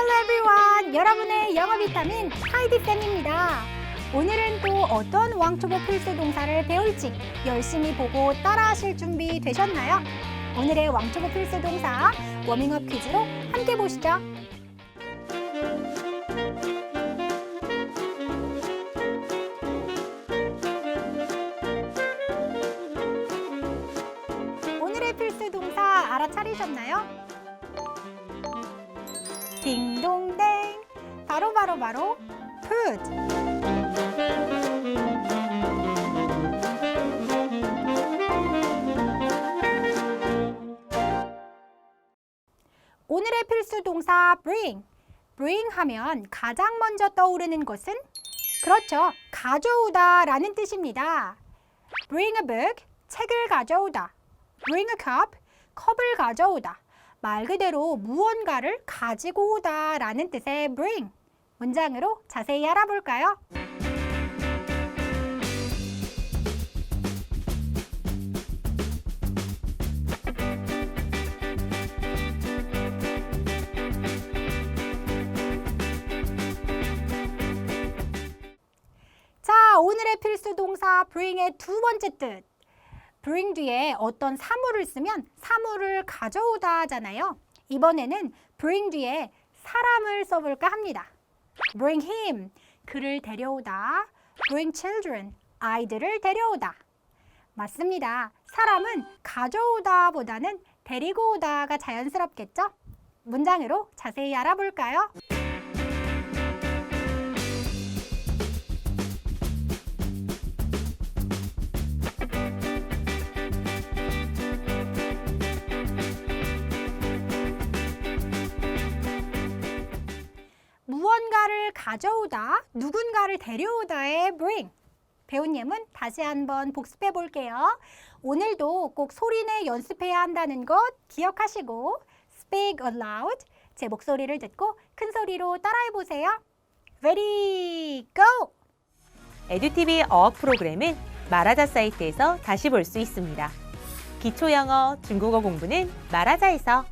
Hello everyone! 여러분의 영어 비타민 하이디 쌤입니다. 오늘은 또 어떤 왕초보 필수 동사를 배울지 열심히 보고 따라하실 준비 되셨나요? 오늘의 왕초보 필수 동사 워밍업 퀴즈로 함께 보시죠. 오늘의 필수 동사 알아차리셨나요? 딩동댕. 바로 바로 바로 put 오늘의 필수 동사 bring. bring 하면 가장 먼저 떠오르는 것은? 그렇죠. 가져오다 라는 뜻입니다. bring a book. 책을 가져오다. bring a cup. 컵을 가져오다 말 그대로 무언가를 가지고 오다 라는 뜻의 bring 문장으로 자세히 알아볼까요? 자, 오늘의 필수 동사 bring의 두 번째 뜻. Bring 뒤에 어떤 사물을 쓰면 사물을 가져오다 하잖아요. 이번에는 bring 뒤에 사람을 써볼까 합니다. bring him, 그를 데려오다. bring children, 아이들을 데려오다. 맞습니다. 사람은 가져오다 보다는 데리고 오다가 자연스럽겠죠? 문장으로 자세히 알아볼까요? 무언가를 가져오다, 누군가를 데려오다의 bring. 배운 예문 다시 한번 복습해 볼게요. 오늘도 꼭 소리내 연습해야 한다는 것 기억하시고 speak aloud 제 목소리를 듣고 큰 소리로 따라해 보세요. Ready, go! 에듀티비 어학 프로그램은 마라자 사이트에서 다시 볼 수 있습니다. 기초 영어, 중국어 공부는 마라자에서